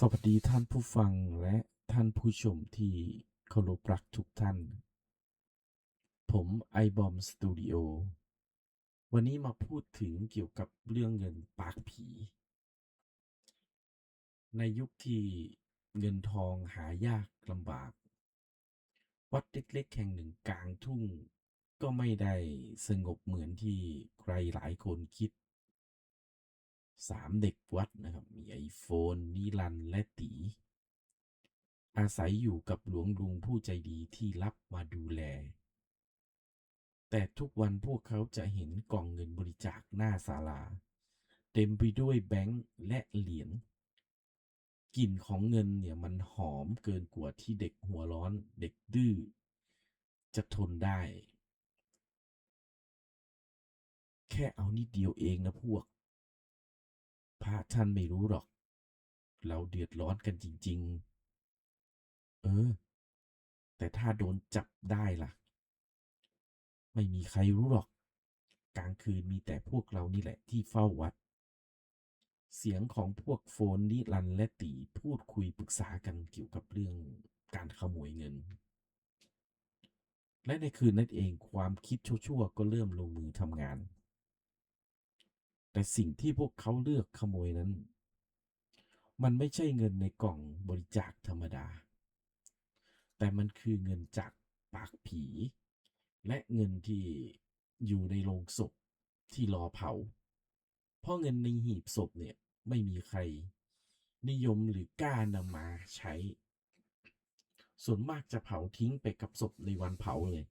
สวัสดีท่านผู้ฟังและท่านผู้ชมที่เคารพรักทุกท่าน ผมไอบอมสตูดิโอ วันนี้มาพูดถึงเกี่ยวกับเรื่องเงินปากผี ในยุคที่เงินทองหายากลำบาก วัดเล็กๆแห่งหนึ่งกลางทุ่ง ก็ไม่ได้สงบเหมือนที่ใครหลายคนคิด สามเด็กวัดนะครับ มีไอโฟนนิรันและตี อาศัยอยู่กับหลวงลุงผู้ใจดีที่รับมาดูแล แต่ทุกวันพวกเขาจะเห็นกล่องเงินบริจาคหน้าศาลา เต็มไปด้วยแบงค์และเหรียญกลิ่นของเงินเนี่ยมันหอมเกินกว่าที่เด็กหัวร้อนเด็กดื้อจะทนได้ แค่เอานิดเดียวเองนะพวก พระท่านไม่รู้หรอก เราเดือดร้อนกันจริง ๆ เออ แต่ถ้าโดนจับได้ล่ะ ไม่มีใครรู้หรอก กลางคืนมีแต่พวกเรานี่แหละที่เฝ้าวัด เสียงของพวกโฟนนิรันและตีพูดคุยปรึกษากันเกี่ยวกับเรื่องการขโมยเงิน และในคืนนั้นเองความคิดชั่วๆก็เริ่มลงมือทำงาน แต่สิ่งที่พวกเขาเลือกขโมยนั้น มันไม่ใช่เงินในกล่องบริจาคธรรมดา แต่มันคือเงินจากปากผี และเงินที่อยู่ในโลงศพที่รอเผา เพราะเงินในหีบศพเนี่ยไม่มีใคร นิยมหรือกล้านำมาใช้ ส่วนมากจะเผาทิ้งไปกับศพในวันเผาเลย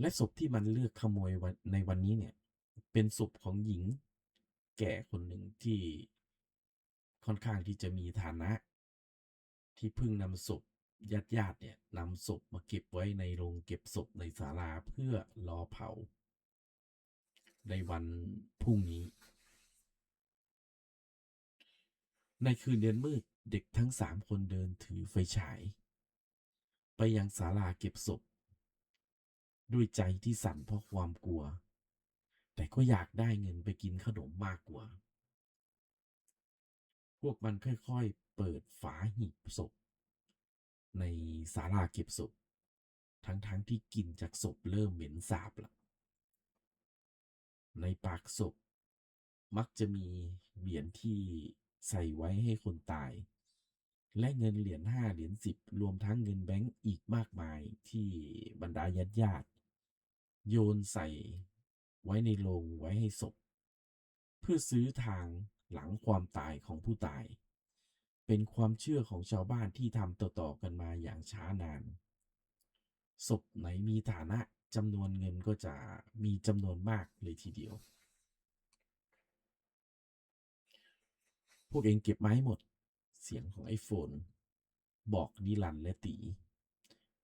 และศพที่มันเลือกขโมยวันในวันนี้เนี่ย เป็นศพของหญิง แก่คนหนึ่งที่ค่อนข้างที่จะมีฐานะ ที่เพิ่งนำศพญาติญาติเนี่ยนำศพมาเก็บไว้ในโรงเก็บศพในศาลาเพื่อรอเผา ในวันพรุ่งนี้ ในคืนเดือนมืดเด็กทั้งสามคนเดินถือไฟฉาย ไปยังศาลาเก็บศพ ด้วยใจที่สั่นเพราะความกลัว แต่ก็อยากได้เงินไปกินขนมมากกว่า พวกมันค่อยๆเปิดฝาหีบศพ ในศาลาเก็บศพ ทั้งๆที่กลิ่นจากศพเริ่มเหม็นสาบละในปากศพ มักจะมีเหรียญที่ใส่ไว้ให้คนตาย และเงินเหรียญห้าเหรียญสิบรวมทั้งเงินแบงก์อีกมากมายที่บรรดาญาติญาติโยนใส่ ไว้ในโลงไว้ให้ศพ เพื่อซื้อทางหลังความตายของผู้ตาย เป็นความเชื่อของชาวบ้านที่ทำต่อๆกันมาอย่างช้านาน ศพไหนมีฐานะจำนวนเงินก็จะมีจำนวนมากเลยทีเดียว พวกเองเก็บไม้หมด เสียงของไอ้โฟนบอกนิรันและตี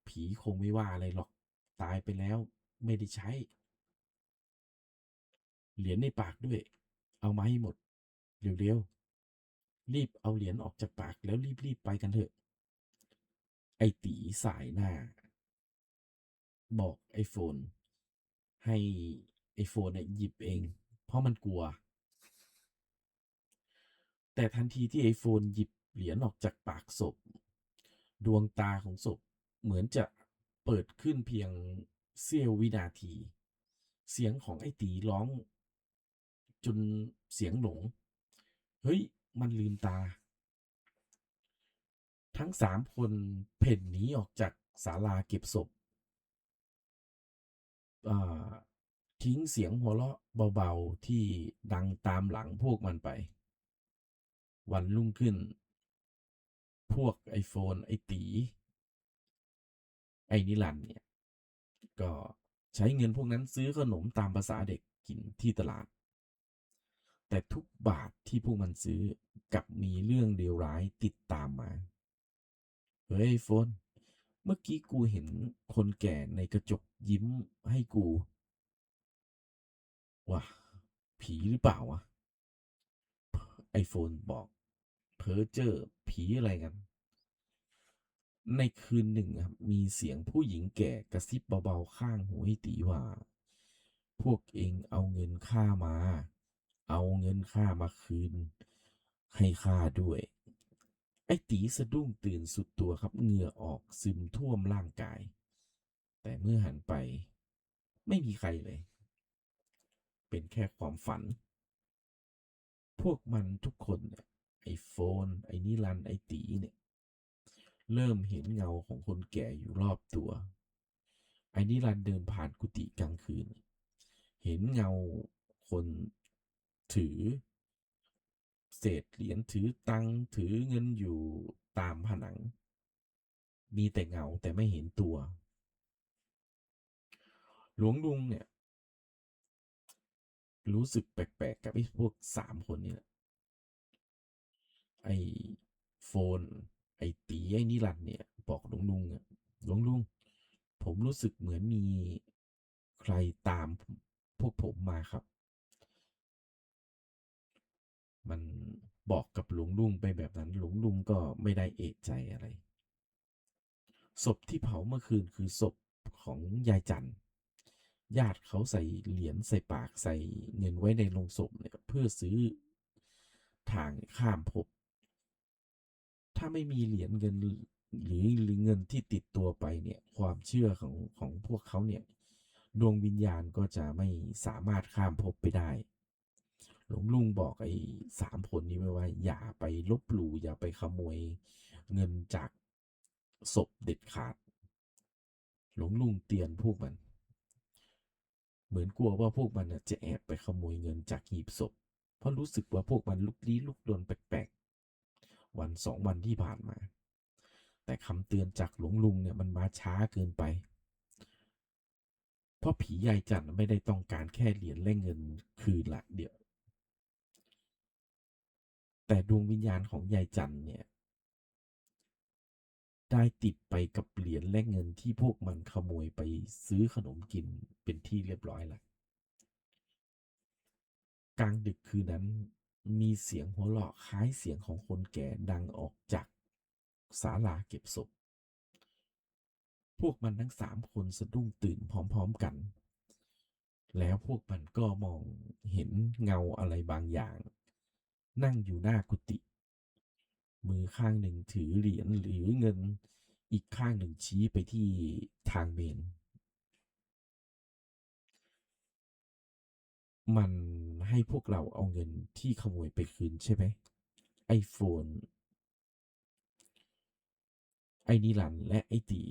ผีคงไม่ว่าอะไรหรอก ตายไปแล้วไม่ได้ใช้ เหรียญในปากด้วย เอามาให้หมด เร็วๆ รีบเอาเหรียญออกจากปากแล้วรีบๆไปกันเถอะ ไอตีสายหน้า บอกไอโฟน ให้ไอโฟนเนี่ยหยิบเอง เพราะมันกลัว แต่ทันทีที่ไอโฟนหยิบเหรียญออกจากปากศพ ดวงตาของศพเหมือนจะเปิดขึ้นเพียงเสี้ยววินาที เสียงของไอตีร้อง จนเสียงหลง เฮ้ย มันลืมตา ทั้งสามคนเพ่นหนีออกจากศาลาเก็บศพทิ้งเสียงหัวเราะเบาๆที่ดังตามหลังพวกมันไป วันรุ่งขึ้น พวกไอโฟนไอตี ไอนิลันเนี่ย ก็ใช้เงินพวกนั้นซื้อขนมตามภาษาเด็กกินที่ตลาด แต่ทุกบาทที่พวกมันซื้อกับมีเรื่องเลวร้ายติดตามมา เฮ้ยไอโฟน เมื่อกี้กูเห็นคนแก่ในกระจกยิ้มให้กูว่ะผีหรือเปล่าวะไอโฟนบอก เพอเจอร์ผีอะไรกัน ในคืนหนึ่งครับมีเสียงผู้หญิงแก่กระซิบเบาๆข้างหูให้ตีว่า พวกเองเอาเงินข้ามา เอาเงินข้ามาคืน ให้ข้าด้วย ไอ้ตีสะดุ้งตื่นสุดตัวครับเหงื่อออกซึมท่วมร่างกาย แต่เมื่อหันไป ไม่มีใครเลย เป็นแค่ความฝัน พวกมันทุกคนเนี่ยไอโฟน ไอนิรันไอตีเนี่ย เริ่มเห็นเงาของคนแก่อยู่รอบตัว ไอนิรันเดินผ่านกุฏิกลางคืน เห็นเงาคน ถือ เศษเหรียญถือตังถือเงินอยู่ตามผนัง มีแต่เงาแต่ไม่เห็นตัว หลวงลุงเนี่ย รู้สึกแปลกๆกับไอ้พวกสามคนนี่แหละไอ้โฟน ไอ้ตีไอ้นิรันเนี่ย บอกหลวงลุงอะหลวงลุง ผมรู้สึกเหมือนมีใครตามพวกผมมาครับ มันบอกกับหลวงลุงไปแบบนั้นหลวงลุงก็ไม่ได้เอะใจอะไร ศพที่เผาเมื่อคืนคือศพของยายจันญาติเขาใส่เหรียญใส่ปากใส่เงินไว้ในโลงศพเนี่ยเพื่อซื้อทางข้ามภพถ้าไม่มีเหรียญเงินหรือหรือเงินที่ติดตัวไปเนี่ยความเชื่อของของพวกเขาเนี่ยดวงวิญญาณก็จะไม่สามารถข้ามภพไปได้ หลวงลุงบอกไอ้สามคนนี้ไว้ว่า อย่าไปลบหลู่อย่าไปขโมยเงินจากศพเด็ดขาด หลวงลุงเตือนพวกมัน เหมือนกลัวว่าพวกมันจะแอบไปขโมยเงินจากหีบศพ เพราะรู้สึกว่าพวกมันลุกลี้ลุกลนแปลกๆ วันสองวันที่ผ่านมา แต่คำเตือนจากหลวงลุงเนี่ยมันมาช้าเกินไป เพราะผียายจันทร์ไม่ได้ต้องการแค่เหรียญและเงินคืนละเดี๋ยว แต่ดวงวิญญาณของยายจันเนี่ย ได้ติดไปกับเหรียญและเงินที่พวกมันขโมยไปซื้อขนมกินเป็นที่เรียบร้อยแล้วกลางดึกคืนนั้นมีเสียงหัวเราะคล้ายเสียงของคนแก่ดังออกจากศาลาเก็บศพ พวกมันทั้งสามคนสะดุ้งตื่นพร้อมๆกัน แล้วพวกมันก็มองเห็นเงาอะไรบางอย่าง นั่งอยู่หน้ากุฏิมือข้างหนึ่งถือเหรียญหรือเงิน อีกข้างหนึ่งชี้ไปที่ทางเมน มันให้พวกเราเอาเงินที่ขโมยไปคืนใช่ไหมไอโฟน ไอนิรันและไอตี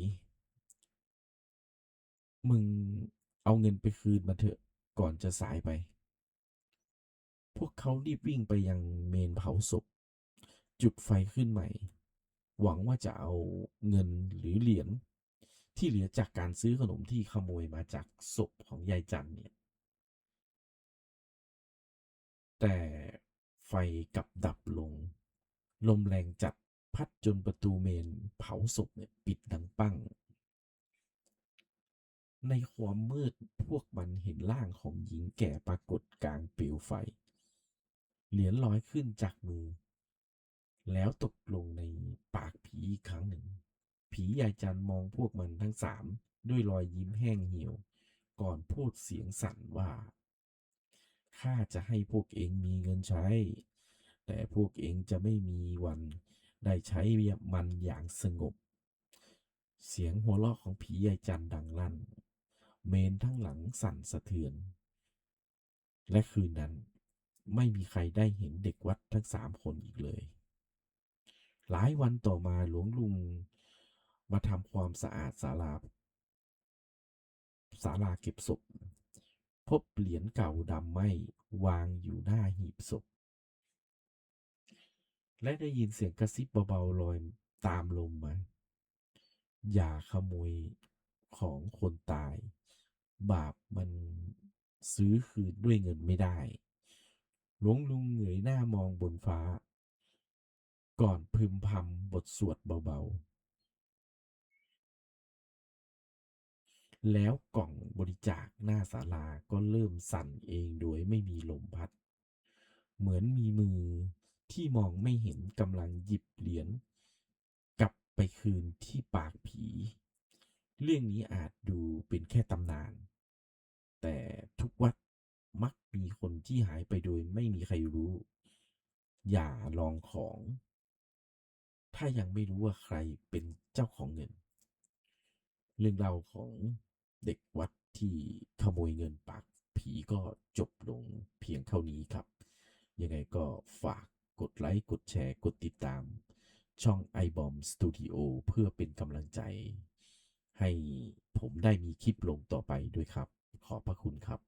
มึงเอาเงินไปคืนมาเถอะก่อนจะสายไป พวกเขารีบวิ่งไปยังเมนเผาศพ จุดไฟขึ้นใหม่ หวังว่าจะเอาเงินหรือเหรียญที่เหลือจากการซื้อขนมที่ขโมยมาจากศพของยายจันเนี่ย แต่ไฟกลับดับลง ลมแรงจัดพัดจนประตูเมนเผาศพเนี่ยปิดดังปัง ในความมืดพวกมันเห็นร่างของหญิงแก่ปรากฏกลางเปลวไฟ เหรียญลอยขึ้นจากมือ แล้วตกลงในปากผีอีกครั้งหนึ่ง ผียายจันมองพวกมันทั้งสามด้วยรอยยิ้มแห้งเหี่ยว ก่อนพูดเสียงสั่นว่า ข้าจะให้พวกเองมีเงินใช้ แต่พวกเองจะไม่มีวันได้ใช้มันอย่างสงบ เสียงหัวเราะของผียายจันดังลั่น เมนทั้งหลังสั่นสะเทือน และคืนนั้น ไม่มีใครได้เห็นเด็กวัดทั้งสามคนอีกเลย หลายวันต่อมาหลวงลุงมาทำความสะอาดศาลาศาลาเก็บศพ พบเหรียญเก่าดำไหมวางอยู่หน้าหีบศพ และได้ยินเสียงกระซิบเบาๆลอยตามลมมา อย่าขโมยของคนตาย บาปมันซื้อคืนด้วยเงินไม่ได้ หลวงลุงเหงยหน้ามองบนฟ้า ก่อนพึมพำบทสวดเบาๆ แล้วกล่องบริจาคหน้าศาลาก็เริ่มสั่นเองโดยไม่มีลมพัด เหมือนมีมือที่มองไม่เห็นกำลังหยิบเหรียญกลับไปคืนที่ปากผี เรื่องนี้อาจดูเป็นแค่ตำนาน แต่ทุกวัด มักมีคนที่หายไปโดยไม่มีใครรู้ อย่าลองของ ถ้ายังไม่รู้ว่าใครเป็นเจ้าของเงิน เรื่องราวของเด็กวัดที่ขโมยเงินปากผีก็จบลงเพียงเท่านี้ครับ ยังไงก็ฝากกดไลค์ กดแชร์ กดติดตาม ช่อง iBomb Studio เพื่อเป็นกำลังใจ ให้ผมได้มีคลิปลงต่อไปด้วยครับ ขอบพระคุณครับ